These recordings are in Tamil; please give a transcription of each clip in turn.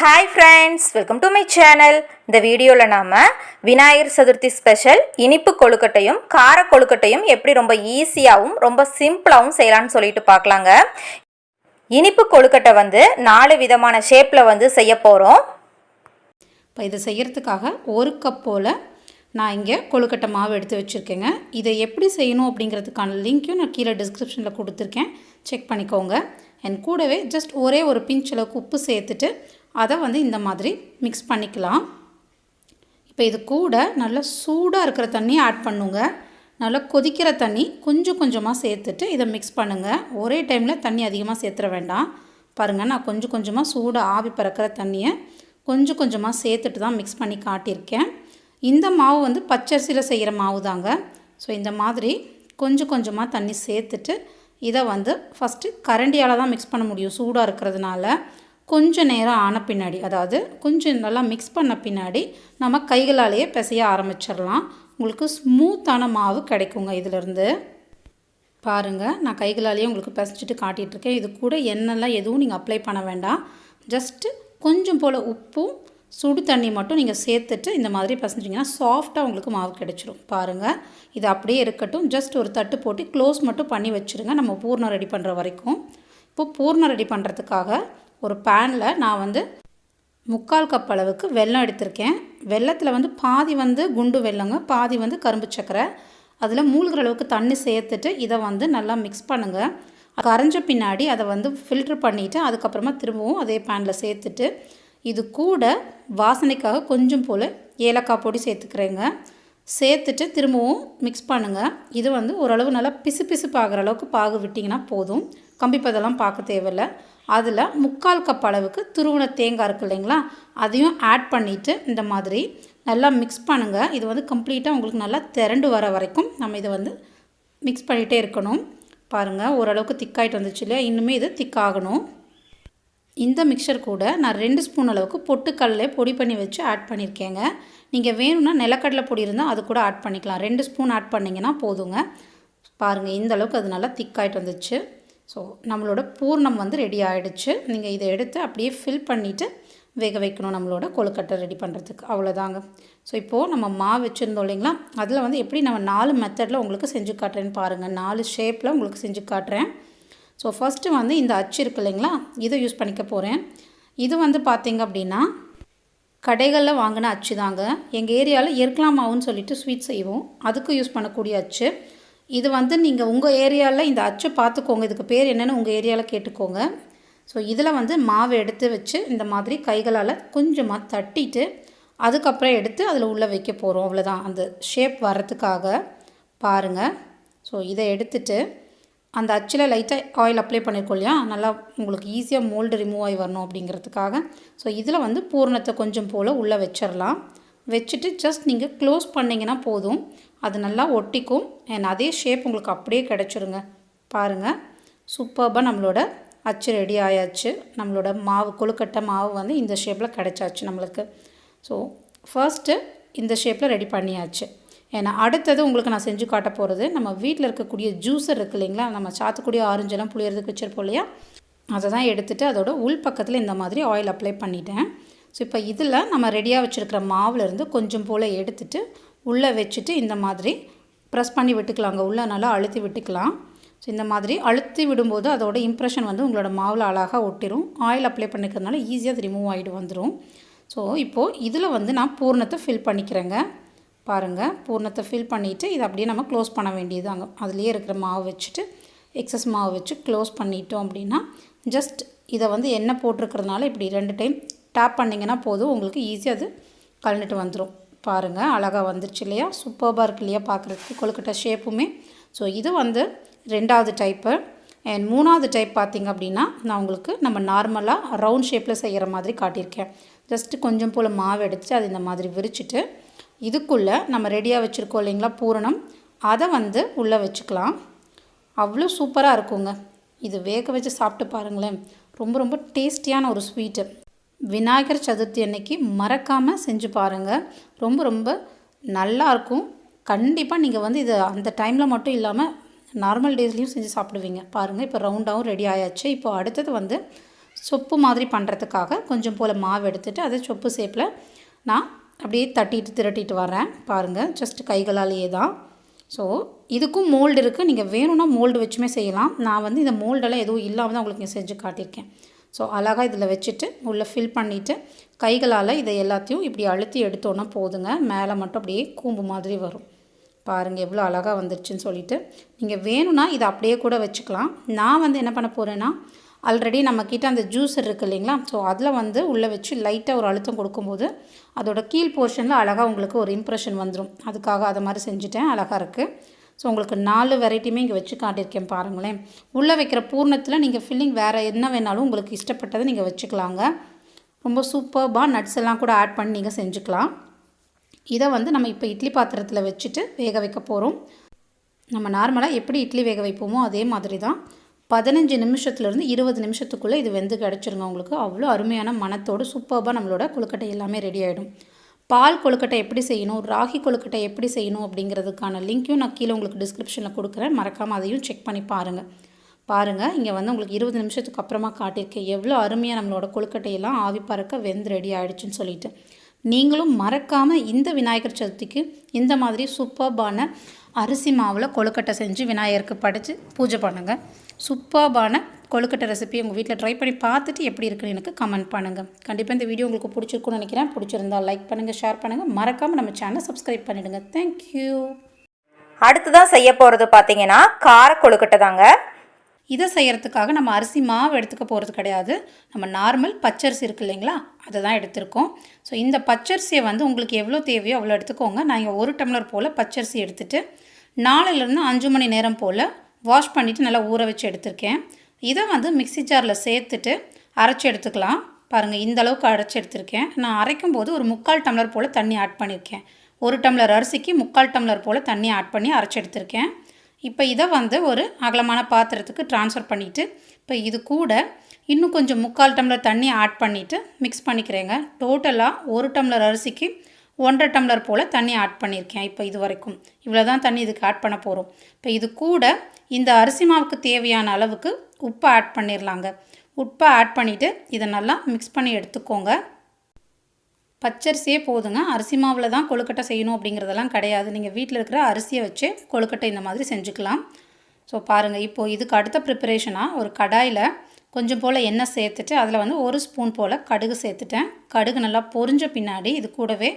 Hi friends welcome to my channel இந்த வீடியோவில் நாம் விநாயகர் சதுர்த்தி ஸ்பெஷல் இனிப்பு கொழுக்கட்டையும் கார கொழுக்கட்டையும் எப்படி ரொம்ப ஈஸியாகவும் ரொம்ப சிம்பிளாகவும் செய்யலாம்னு சொல்லிட்டு பார்க்கலாங்க. இனிப்பு கொழுக்கட்டை வந்து நாலு விதமான ஷேப்பில் வந்து செய்ய போகிறோம் இப்போ இதை செய்கிறதுக்காக ஒரு கப் போல் நான் இங்கே கொழுக்கட்டை மாவு எடுத்து வச்சுருக்கேங்க. இதை எப்படி செய்யணும் அப்படிங்கிறதுக்கான லிங்க்கையும் நான் கீழே டிஸ்கிரிப்ஷனில் கொடுத்துருக்கேன். செக் பண்ணிக்கோங்க. என் கூடவே ஜஸ்ட் ஒரே ஒரு பிஞ்ச் அளவுக்கு உப்பு சேர்த்துட்டு அதை வந்து இந்த மாதிரி மிக்ஸ் பண்ணிக்கலாம். இப்போ இது கூட நல்லா சூடாக இருக்கிற தண்ணியை ஆட் பண்ணுங்க. நல்லா கொதிக்கிற தண்ணி கொஞ்சம் கொஞ்சமாக சேர்த்துட்டு இதை மிக்ஸ் பண்ணுங்கள் ஒரே டைமில் தண்ணி அதிகமாக சேர்த்துற வேண்டாம். பாருங்கள் நான் கொஞ்சம் கொஞ்சமாக சூடாக ஆவி பறக்கிற தண்ணியை கொஞ்சம் கொஞ்சமாக சேர்த்துட்டு தான் மிக்ஸ் பண்ணி காட்டியிருக்கேன். இந்த மாவு வந்து பச்சரிசியில் செய்கிற மாவு தாங்க ஸோ இந்த மாதிரி கொஞ்சம் கொஞ்சமாக தண்ணி சேர்த்துட்டு இதை வந்து ஃபஸ்ட்டு கரண்டியால் தான் மிக்ஸ் பண்ண முடியும் சூடாக இருக்கிறதுனால. கொஞ்சம் நேரம் ஆன பின்னாடி அதாவது கொஞ்சம் நல்லா மிக்ஸ் பண்ண பின்னாடி நம்ம கைகளாலேயே பிசைய ஆரம்பிச்சிடலாம். உங்களுக்கு ஸ்மூத்தான மாவு கிடைக்குங்க இதிலிருந்து. பாருங்கள் நான் கைகளாலேயே உங்களுக்கு பிசைச்சிட்டு காட்டிகிட்ருக்கேன் இது கூட எண்ணெய்லாம் எதுவும் நீங்கள் அப்ளை பண்ண வேண்டாம். ஜஸ்ட்டு கொஞ்சம் போல் உப்பும் சுடு தண்ணி மட்டும் நீங்கள் சேர்த்துட்டு இந்த மாதிரி பசஞ்சிங்கன்னா சாஃப்டாக உங்களுக்கு மாவு கிடச்சிரும். பாருங்கள் இது அப்படியே இருக்கட்டும். ஜஸ்ட் ஒரு தட்டு போட்டு க்ளோஸ் மட்டும் பண்ணி வச்சுருங்க. நம்ம பூர்ணம் ரெடி பண்ணுற வரைக்கும். இப்போ பூர்ணம் ரெடி பண்ணுறதுக்காக ஒரு பேனில் நான் வந்து முக்கால் கப் அளவுக்கு வெல்லம் எடுத்திருக்கேன். வெல்லத்தில் வந்து பாதி வந்து குண்டு வெல்லங்க பாதி வந்து கரும்பு சக்கரை. அதில் மூழ்கிற அளவுக்கு தண்ணி சேர்த்துட்டு இதை வந்து நல்லா மிக்ஸ் பண்ணுங்கள் கரைஞ்ச பின்னாடி அதை வந்து ஃபில்ட்ரு பண்ணிவிட்டு அதுக்கப்புறமா திரும்பவும் அதே பேனில் சேர்த்துட்டு இது கூட வாசனைக்காக கொஞ்சம் போல் ஏலக்காய் பொடி சேர்த்துக்கிறேங்க. சேர்த்துட்டு திரும்பவும் மிக்ஸ் பண்ணுங்கள் இது வந்து ஓரளவு நல்லா பிசு பிசுப்பாகிற அளவுக்கு பாகு விட்டிங்கன்னா போதும். கம்பிப்பதெல்லாம் பார்க்க தேவையில்ல. அதில் முக்கால் கப் அளவுக்கு துருவன தேங்காய் இருக்குது இல்லைங்களா? அதையும் ஆட் பண்ணிவிட்டு இந்த மாதிரி நல்லா மிக்ஸ் பண்ணுங்கள் இது வந்து கம்ப்ளீட்டாக உங்களுக்கு நல்லா திரண்டு வர வரைக்கும் நம்ம இதை வந்து மிக்ஸ் பண்ணிகிட்டே இருக்கணும். பாருங்கள் ஓரளவுக்கு திக்காயிட்டு வந்துச்சு இல்லையா? இன்னுமே இது திக்காகணும் இந்த மிக்சர் கூட நான் ரெண்டு ஸ்பூன் அளவுக்கு பொட்டுக்கடலை பொடி பண்ணி வச்சு ஆட் பண்ணியிருக்கேங்க. நீங்கள் வேணும்னா நிலக்கடலை பொடி இருந்தால் அது கூட ஆட் பண்ணிக்கலாம். ரெண்டு ஸ்பூன் ஆட் பண்ணிங்கன்னா போதுங்க. பாருங்கள் இந்த அளவுக்கு அது நல்லா திக்காயிட்டு வந்துச்சு. ஸோ நம்மளோட பூர்ணம் வந்து ரெடி ஆகிடுச்சு நீங்கள் இதை எடுத்து அப்படியே ஃபில் பண்ணிவிட்டு வேக வைக்கணும் நம்மளோட கொழுக்கட்டை ரெடி பண்ணுறதுக்கு அவ்வளோதாங்க. ஸோ இப்போது நம்ம மாவு வச்சுருந்தோம் இல்லைங்களா? அதில் வந்து எப்படி நம்ம நாலு மெத்தடில் உங்களுக்கு செஞ்சு காட்டுறேன்னு பாருங்கள் நாலு ஷேப்பில் உங்களுக்கு செஞ்சு காட்டுறேன். ஸோ ஃபஸ்ட்டு வந்து இந்த அச்சு இருக்கு இல்லைங்களா? இதை யூஸ் பண்ணிக்க போகிறேன் இது வந்து பார்த்திங்க அப்படின்னா கடைகளில் வாங்கின அச்சு தாங்க. எங்கள் ஏரியாவில் எருக்கலாம் மாவுன்னு சொல்லிட்டு ஸ்வீட் செய்வோம். அதுக்கு யூஸ் பண்ணக்கூடிய அச்சு. இது வந்து நீங்கள் உங்கள் ஏரியாவில் இந்த அச்சு பார்த்துக்கோங்க இதுக்கு பேர் என்னென்னு உங்கள் ஏரியாவில் கேட்டுக்கோங்க. ஸோ இதில் வந்து மாவு எடுத்து வச்சு இந்த மாதிரி கைகளால் கொஞ்சமாக தட்டிட்டு அதுக்கப்புறம் எடுத்து அதில் உள்ளே வைக்க போகிறோம் அவ்வளோதான் அந்த ஷேப் வர்றதுக்காக பாருங்கள் ஸோ இதை எடுத்துட்டு அந்த அச்சில் லைட்டாக ஆயில் அப்ளை பண்ணியிருக்கோம் இல்லையா? நல்லா உங்களுக்கு ஈஸியாக மோல்டு ரிமூவ் ஆகி வரணும் அப்படிங்கிறதுக்காக. ஸோ இதில் வந்து பூரணத்தை கொஞ்சம் போல் உள்ளே வச்சிடலாம் வச்சுட்டு ஜஸ்ட் நீங்கள் க்ளோஸ் பண்ணிங்கன்னா போதும். அது நல்லா ஒட்டிக்கும். அண்ட் அதே ஷேப் உங்களுக்கு அப்படியே கிடச்சிருங்க. பாருங்கள் சூப்பர்பாக நம்மளோட அச்சு ரெடி ஆயாச்சு. நம்மளோட மாவு கொழுக்கட்டை மாவு வந்து இந்த ஷேப்பில் கிடச்சாச்சு நம்மளுக்கு. ஸோ ஃபர்ஸ்ட்டு இந்த ஷேப்பில் ரெடி பண்ணியாச்சு. ஏன்னா அடுத்தது உங்களுக்கு நான் செஞ்சு காட்ட போகிறது நம்ம வீட்டில் இருக்கக்கூடிய ஜூஸர் இருக்குது இல்லைங்களா? நம்ம சாத்துக்கூடிய ஆரஞ்செல்லாம் புளியறதுக்கு வச்சுருப்போம் இல்லையா? அதை தான் எடுத்துகிட்டு அதோட உள் பக்கத்தில் இந்த மாதிரி ஆயில் அப்ளை பண்ணிட்டேன். ஸோ இப்போ இதில் நம்ம ரெடியாக வச்சுருக்கிற மாவுலேருந்து கொஞ்சம் போல் எடுத்துட்டு உள்ளே வச்சுட்டு இந்த மாதிரி ப்ரெஸ் பண்ணி விட்டுக்கலாங்க உள்ளே நல்லா அழுத்தி விட்டுக்கலாம். ஸோ இந்த மாதிரி அழுத்தி விடும்போது அதோட இம்ப்ரெஷன் வந்து உங்களோட மாவில் அழகாக ஒட்டிடும் ஆயில் அப்ளை பண்ணிக்கிறதுனால ஈஸியாக அது ரிமூவ் ஆகிட்டு வந்துடும் ஸோ இப்போது இதில் வந்து நான் பூர்ணத்தை ஃபில் பண்ணிக்கிறேங்க. பாருங்கள் பூர்ணத்தை ஃபில் பண்ணிவிட்டு இதை அப்படியே நம்ம க்ளோஸ் பண்ண வேண்டியது அங்கே. அதுலேயே இருக்கிற மாவு வச்சுட்டு எக்ஸஸ் மாவு வச்சு க்ளோஸ் பண்ணிட்டோம் அப்படின்னா ஜஸ்ட் இதை வந்து எண்ணெய் போட்டிருக்கிறதுனால இப்படி ரெண்டு டைம் டேப் பண்ணிங்கன்னா போதும். உங்களுக்கு ஈஸியாக அது கலந்துட்டு வந்துடும் பாருங்கள் அழகாக வந்துருச்சு இல்லையா? சூப்பர்பாக இருக்கு இல்லையா? பார்க்குறதுக்கு கொழுக்கட்டை ஷேப்புமே ஸோ இது வந்து ரெண்டாவது டைப்பு அண்ட் மூணாவது டைப் பார்த்திங்க அப்படின்னா நான் உங்களுக்கு நம்ம நார்மலாக ரவுண்ட் ஷேப்பில் செய்கிற மாதிரி காட்டியிருக்கேன். ஜஸ்ட்டு கொஞ்சம் போல் மாவு எடுத்துட்டு அது இந்த மாதிரி விரிச்சிட்டு இதுக்குள்ளே நம்ம ரெடியாக வச்சுருக்கோம் இல்லைங்களா பூரணம். அதை வந்து உள்ளே வச்சுக்கலாம். அவ்வளோ சூப்பராக இருக்குங்க. இது வேக வச்சு சாப்பிட்டு பாருங்களேன். ரொம்ப ரொம்ப டேஸ்டியான ஒரு ஸ்வீட்டு விநாயகர் சதுர்த்தி அன்னைக்கு மறக்காமல் செஞ்சு பாருங்கள் ரொம்ப ரொம்ப நல்லாயிருக்கும் கண்டிப்பாக நீங்கள் வந்து இது அந்த டைமில் மட்டும் இல்லாமல் நார்மல் டேஸ்லேயும் செஞ்சு சாப்பிடுவீங்க. பாருங்கள் இப்போ ரவுண்டாகவும் ரெடி ஆயாச்சு. இப்போ அடுத்தது வந்து சொப்பு மாதிரி பண்ணுறதுக்காக கொஞ்சம் போல் மாவு எடுத்துகிட்டு அதை சொப்பு ஷேப்பில் நான் அப்படியே தட்டிட்டு திரட்டிட்டு வரேன். பாருங்கள் ஜஸ்ட் கைகளாலேயே தான். ஸோ இதுக்கும் மோல்டு இருக்குது நீங்கள் வேணும்னா மோல்டு வச்சுமே செய்யலாம். நான் வந்து இந்த மோல்டெல்லாம் எதுவும் இல்லாமல் தான் உங்களுக்கு செஞ்சு காட்டியிருக்கேன். ஸோ அழகாக இதில் வச்சுட்டு உள்ளே ஃபில் பண்ணிவிட்டு கைகளால் இதை எல்லாத்தையும் இப்படி அழுத்தி எடுத்தோன்னா போதுங்க. மேலே மட்டும் அப்படியே கூம்பு மாதிரி வரும். பாருங்கள் எவ்வளோ அழகாக வந்துருச்சுன்னு சொல்லிட்டு. நீங்கள் வேணும்னா இதை அப்படியே கூட வச்சுக்கலாம். நான் வந்து என்ன பண்ண போகிறேன்னா ஆல்ரெடி நம்மக்கிட்ட அந்த ஜூஸர் இருக்குது இல்லைங்களா? ஸோ அதில் வந்து உள்ளே வச்சு லைட்டாக ஒரு அழுத்தம் கொடுக்கும்போது அதோட கீழ் போர்ஷனில் அழகாக உங்களுக்கு ஒரு இம்ப்ரெஷன் வந்துடும் அதுக்காக அதை மாதிரி செஞ்சுட்டேன். அழகாக இருக்குது ஸோ உங்களுக்கு நாலு வெரைட்டியுமே இங்கே வச்சு காட்டியிருக்கேன் பாருங்களேன். உள்ளே வைக்கிற பூர்ணத்தில் நீங்கள் ஃபில்லிங் வேறு என்ன வேணாலும் உங்களுக்கு இஷ்டப்பட்டதை நீங்கள் வச்சுக்கலாங்க. ரொம்ப சூப்பர்பாக நட்ஸ் எல்லாம் கூட ஆட் பண்ணி நீங்கள் செஞ்சுக்கலாம். இதை வந்து நம்ம இப்போ இட்லி பாத்திரத்தில் வச்சுட்டு வேக வைக்க போகிறோம் நம்ம நார்மலாக எப்படி இட்லி வேக வைப்போமோ அதே மாதிரி தான் பதினஞ்சு நிமிஷத்துலேருந்து இருபது நிமிஷத்துக்குள்ளே இது வெந்து கிடச்சிருங்க. உங்களுக்கு அவ்வளோ அருமையான மனத்தோடு சூப்பர்பாக நம்மளோட கொழுக்கட்டை எல்லாமே ரெடி ஆகிடும் பால் கொழுக்கட்டை எப்படி செய்யணும்? ராகி கொழுக்கட்டை எப்படி செய்யணும்? அப்படிங்கிறதுக்கான லிங்க்கையும் நான் கீழே உங்களுக்கு டிஸ்கிரிப்ஷனில் கொடுக்குறேன். மறக்காமல் அதையும் செக் பண்ணி பாருங்கள் பாருங்கள் இங்கே வந்து உங்களுக்கு இருபது நிமிஷத்துக்கு அப்புறமா காட்டியிருக்கேன். எவ்வளோ அருமையாக நம்மளோட கொழுக்கட்டையெல்லாம் ஆவி பறக்க வெந்து ரெடி ஆகிடுச்சுன்னு சொல்லிட்டு. நீங்களும் மறக்காமல் இந்த விநாயகர் சதுர்த்திக்கு இந்த மாதிரி சூப்பர்பான அரிசி மாவில் கொழுக்கட்டை செஞ்சு விநாயகருக்கு படைத்து பூஜை பண்ணுங்கள் சூப்பர்பான கொழுக்கட்டை ரெசிபி உங்கள் வீட்டில் ட்ரை பண்ணி பார்த்துட்டு எப்படி இருக்குன்னு எனக்கு கமெண்ட் பண்ணுங்கள் கண்டிப்பாக இந்த வீடியோ உங்களுக்கு பிடிச்சிருக்குன்னு நினைக்கிறேன். பிடிச்சிருந்தா லைக் பண்ணுங்கள் ஷேர் பண்ணுங்கள் மறக்காமல் நம்ம சேனலை சப்ஸ்கிரைப் பண்ணிவிடுங்க தேங்க்யூ அடுத்ததான் செய்ய போகிறது பார்த்தீங்கன்னா கார கொழுக்கட்டை தாங்க. இதை செய்கிறதுக்காக நம்ம அரிசி மாவு எடுத்துக்க போகிறது கிடையாது. நம்ம நார்மல் பச்சரிசி இருக்கு இல்லைங்களா அதை தான் எடுத்திருக்கோம். ஸோ இந்த பச்சரிசியை வந்து உங்களுக்கு எவ்வளோ தேவையோ அவ்வளோ எடுத்துக்கோங்க. நான் இங்கே ஒரு டம்ளர் போல் பச்சரிசி எடுத்துட்டு நாலுலேருந்து அஞ்சு மணி நேரம் போல் வாஷ் பண்ணிவிட்டு நல்லா ஊற வச்சு எடுத்திருக்கேன். இதை வந்து மிக்ஸி ஜாரில் சேர்த்துட்டு அரைச்சி எடுத்துக்கலாம். பாருங்கள் இந்த அளவுக்கு அரைச்சி எடுத்திருக்கேன். நான் அரைக்கும் போது ஒரு முக்கால் டம்ளர் போல் தண்ணி ஆட் பண்ணியிருக்கேன் ஒரு டம்ளர் அரிசிக்கு முக்கால் டம்ளர் போல் தண்ணி ஆட் பண்ணி அரைச்சி எடுத்திருக்கேன். இப்போ இதை வந்து ஒரு அகலமான பாத்திரத்துக்கு ட்ரான்ஸ்ஃபர் பண்ணிவிட்டு இப்போ இது கூட இன்னும் கொஞ்சம் முக்கால் டம்ளர் தண்ணி ஆட் பண்ணிவிட்டு மிக்ஸ் பண்ணிக்கிறேங்க. டோட்டலாக ஒரு டம்ளர் அரிசிக்கு ஒன்றரை டம்ளர் போல் தண்ணி ஆட் பண்ணியிருக்கேன் இப்போ இது வரைக்கும். இவ்வளோ தான் தண்ணி இதுக்கு ஆட் பண்ண போகிறோம் இப்போ இது கூட இந்த அரிசி மாவுக்கு தேவையான அளவுக்கு உப்பை ஆட் பண்ணிடலாங்க உப்பை ஆட் பண்ணிவிட்டு இதை நல்லா மிக்ஸ் பண்ணி எடுத்துக்கோங்க. பச்சரிசியே போதுங்க. அரிசி மாவில் தான் கொழுக்கட்டை செய்யணும் அப்படிங்கிறதெல்லாம் கிடையாது. நீங்கள் வீட்டில் இருக்கிற அரிசியை வச்சு கொழுக்கட்டை இந்த மாதிரி செஞ்சுக்கலாம். ஸோ பாருங்கள் இப்போது இதுக்கு அடுத்த ப்ரிப்பரேஷனாக ஒரு கடாயில் கொஞ்சம் போல் எண்ணெய் சேர்த்துட்டு அதில் வந்து ஒரு ஸ்பூன் போல் கடுகு சேர்த்துட்டேன். கடுகு நல்லா பொரிஞ்ச பின்னாடி இது கூடவே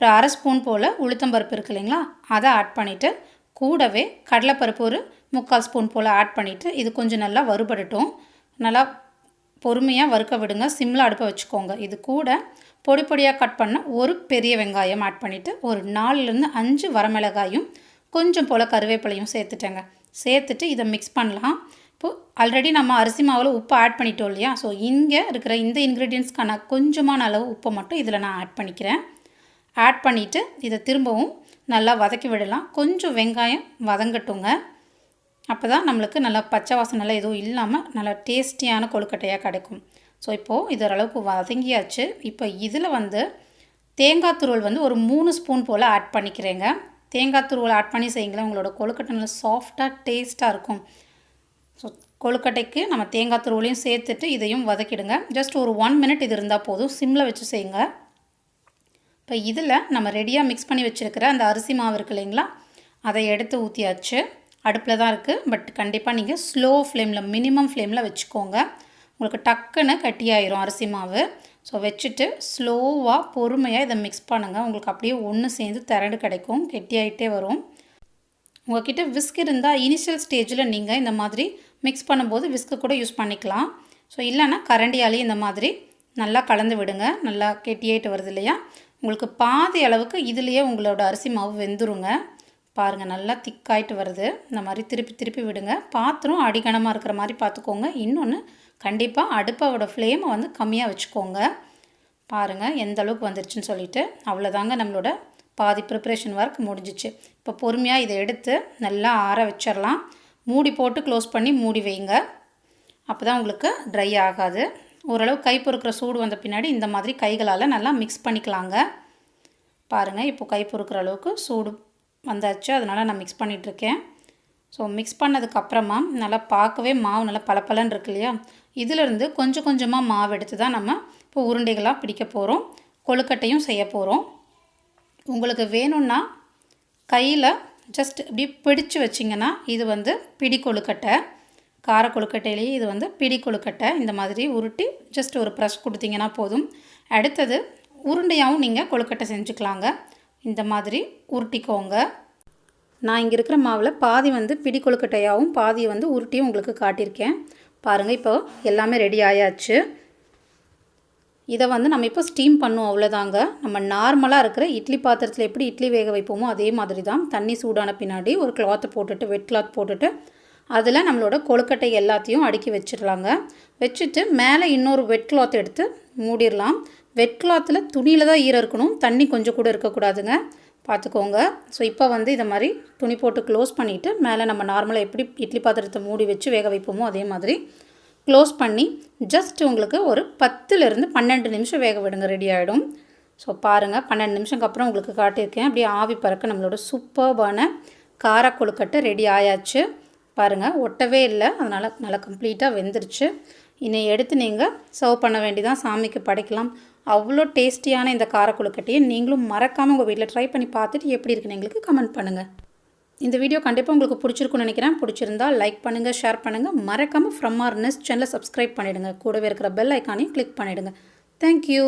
ஒரு அரை ஸ்பூன் போல் உளுத்தம்பருப்பு இருக்கு இல்லைங்களா? அதை ஆட் பண்ணிவிட்டு கூடவே கடலைப்பருப்பு ஒரு முக்கால் ஸ்பூன் போல் ஆட் பண்ணிவிட்டு இது கொஞ்சம் நல்லா வறுபடட்டும். நல்லா பொறுமையாக வறுக்க விடுங்க. சிம்மில் அடுப்பை வச்சுக்கோங்க. இது கூட பொடி பொடியாக கட் பண்ண ஒரு பெரிய வெங்காயம் ஆட் பண்ணிவிட்டு ஒரு நாலுலேருந்து அஞ்சு வரமிளகாயும் கொஞ்சம் போல் கருவேப்பிலையும் சேர்த்துட்டேங்க. சேர்த்துட்டு இதை மிக்ஸ் பண்ணலாம். இப்போது ஆல்ரெடி நம்ம அரிசி மாவில் உப்பு ஆட் பண்ணிட்டோம் இல்லையா? ஸோ இங்கே இருக்கிற இந்த இன்க்ரீடியன்ஸ்க்கான கொஞ்சமான அளவு உப்பை மட்டும் இதில் நான் ஆட் பண்ணிக்கிறேன். ஆட் பண்ணிவிட்டு இதை திரும்பவும் நல்லா வதக்கி விடலாம். கொஞ்சம் வெங்காயம் வதங்கட்டுங்க. அப்போ தான் நம்மளுக்கு நல்லா பச்சை வாசனை எதுவும் இல்லாமல் நல்லா டேஸ்டியான கொழுக்கட்டையாக கிடைக்கும். ஸோ இப்போது இது ஓரளவுக்கு வதங்கியாச்சு. இப்போ இதில் வந்து தேங்காய் துருவல் வந்து ஒரு மூணு ஸ்பூன் போல் ஆட் பண்ணிக்கிறேங்க. தேங்காய் துருவல் ஆட் பண்ணி செய்யுங்களேன். உங்களோட கொழுக்கட்டை நல்லா சாஃப்டாக டேஸ்ட்டாக இருக்கும். ஸோ கொழுக்கட்டைக்கு நம்ம தேங்காய் துருவலையும் சேர்த்துட்டு இதையும் வதக்கிடுங்க. ஜஸ்ட் ஒரு ஒன் மினிட் இது இருந்தால் போதும். சிம்மில் வச்சு செய்யுங்க. இப்போ இதில் நம்ம ரெடியாக மிக்ஸ் பண்ணி வச்சுருக்கிற அந்த அரிசி மாவு இருக்கு இல்லைங்களா? அதை எடுத்து ஊற்றியாச்சு அடுப்பில் தான் இருக்குது பட் கண்டிப்பாக நீங்கள் ஸ்லோ ஃப்ளேமில் மினிமம் ஃப்ளேமில் வச்சுக்கோங்க. உங்களுக்கு டக்குன்னு கட்டியாயிரும் அரிசி மாவு. ஸோ வச்சுட்டு ஸ்லோவாக பொறுமையாக இதை மிக்ஸ் பண்ணுங்கள் உங்களுக்கு அப்படியே ஒன்று சேர்ந்து திரண்டு கிடைக்கும். கெட்டியாயிட்டே வரும். உங்கள்கிட்ட விஸ்க் இருந்தால் இனிஷியல் ஸ்டேஜில் நீங்கள் இந்த மாதிரி மிக்ஸ் பண்ணும்போது விஸ்க்கு கூட யூஸ் பண்ணிக்கலாம். ஸோ இல்லைன்னா கரண்டியாலேயும் இந்த மாதிரி நல்லா கலந்து விடுங்க. நல்லா கெட்டியாயிட்டு வருது இல்லையா? உங்களுக்கு பாதி அளவுக்கு இதுலேயே உங்களோட அரிசி மாவு வெந்துருங்க. பாருங்கள் நல்லா திக்காயிட்டு வருது. இந்த மாதிரி திருப்பி திருப்பி விடுங்க. பாத்திரம் அடிகனமாக இருக்கிற மாதிரி பார்த்துக்கோங்க இன்னொன்று கண்டிப்பாக அடுப்போட ஃப்ளேமை வந்து கம்மியாக வச்சுக்கோங்க. பாருங்கள் எந்த அளவுக்கு வந்துருச்சுன்னு சொல்லிட்டு. அவ்வளோதாங்க நம்மளோட பாதி ப்ரிப்ரேஷன் ஒர்க் முடிஞ்சிச்சு. இப்போ பொறுமையாக இதை எடுத்து நல்லா ஆற வச்சிடலாம் மூடி போட்டு க்ளோஸ் பண்ணி மூடி வைங்க. அப்போ தான் உங்களுக்கு ட்ரை ஆகாது. ஓரளவு கை பொறுக்கிற சூடு வந்த பின்னாடி இந்த மாதிரி கைகளால் நல்லா மிக்ஸ் பண்ணிக்கலாங்க. பாருங்கள் இப்போ கை பொறுக்கிற அளவுக்கு சூடு வந்தாச்சு. அதனால் நான் மிக்ஸ் பண்ணிகிட்ருக்கேன் ஸோ மிக்ஸ் பண்ணதுக்கப்புறமா நல்லா பார்க்கவே மாவு நல்லா பளபளன்னு இருக்கு இல்லையா? இதிலிருந்து கொஞ்சம் கொஞ்சமாக மாவு எடுத்து தான் நம்ம இப்போ உருண்டைகளாக பிடிக்க போகிறோம் கொழுக்கட்டையும் செய்ய போகிறோம் உங்களுக்கு வேணும்னா கையில் ஜஸ்ட் இப்படி பிடிச்சு வச்சிங்கன்னா இது வந்து பிடி கொழுக்கட்டை. கார கொழுக்கட்டையிலேயே இது வந்து பிடி கொழுக்கட்டை இந்த மாதிரி உருட்டி ஜஸ்ட் ஒரு ப்ரெஷ் கொடுத்தீங்கன்னா போதும். அடுத்தது உருண்டையாகவும் நீங்கள் கொழுக்கட்டை செஞ்சுக்கலாங்க. இந்த மாதிரி உருட்டிக்கோங்க. நான் இங்கே இருக்கிற மாவில் பாதி வந்து பிடி கொழுக்கட்டையாகவும் பாதியை வந்து உருட்டியும் உங்களுக்கு காட்டியிருக்கேன். பாருங்கள் இப்போ எல்லாமே ரெடி ஆயாச்சு. இதை வந்து நம்ம இப்போ ஸ்டீம் பண்ணும் அவ்வளோதாங்க நம்ம நார்மலாக இருக்கிற இட்லி பாத்திரத்தில் எப்படி இட்லி வேக வைப்போமோ அதே மாதிரி தான் தண்ணி சூடான பின்னாடி ஒரு கிளாத்தை போட்டுட்டு வெட் கிளாத் போட்டுட்டு அதில் நம்மளோட கொழுக்கட்டை எல்லாத்தையும் அடுக்கி வச்சிடலாங்க. வச்சுட்டு மேலே இன்னொரு வெட் கிளாத் எடுத்து மூடிடலாம். வெட் கிளாத்தில் துணியில் தான் ஈரம் இருக்கணும். தண்ணி கொஞ்சம் கூட இருக்கக்கூடாதுங்க. பார்த்துக்கோங்க ஸோ இப்போ வந்து இதை மாதிரி துணி போட்டு க்ளோஸ் பண்ணிவிட்டு மேலே நம்ம நார்மலாக எப்படி இட்லி பாத்திரத்தை மூடி வச்சு வேக வைப்போமோ அதே மாதிரி க்ளோஸ் பண்ணி ஜஸ்ட் உங்களுக்கு ஒரு பத்துலேருந்து பன்னெண்டு நிமிஷம் வேக விடுங்க. ரெடி ஆகிடும் ஸோ பாருங்கள் பன்னெண்டு நிமிஷம்க்கு அப்புறம் உங்களுக்கு காட்டியிருக்கேன். அப்படியே ஆவி பறக்க நம்மளோட சூப்பர்பான கார கொழுக்கட்டை ரெடி ஆயாச்சு. பாருங்கள் ஒட்டவே இல்லை. அதனால் நல்லா கம்ப்ளீட்டாக வெந்துருச்சு. இன்னை எடுத்து நீங்கள் சர்வ் பண்ண வேண்டிதான். சாமிக்கு படைக்கலாம். அவ்வளோ டேஸ்டியான இந்த கார நீங்களும் மறக்காமல் உங்கள் வீட்டில் ட்ரை பண்ணி பார்த்துட்டு எப்படி இருக்குன்னு எங்களுக்கு கமெண்ட் பண்ணுங்கள் இந்த வீடியோ கண்டிப்பாக உங்களுக்கு பிடிச்சிருக்குன்னு நினைக்கிறேன். பிடிச்சிருந்தா லைக் பண்ணுங்கள் ஷேர் பண்ணுங்கள் மறக்காமல் ஃப்ரம் ஆர் நெஸ்ட் சேனலை சப்ஸ்கிரைப் பண்ணிவிடுங்க கூடவே இருக்கிற பெல் ஐக்கானையும் கிளிக் பண்ணிவிடுங்க தேங்க்யூ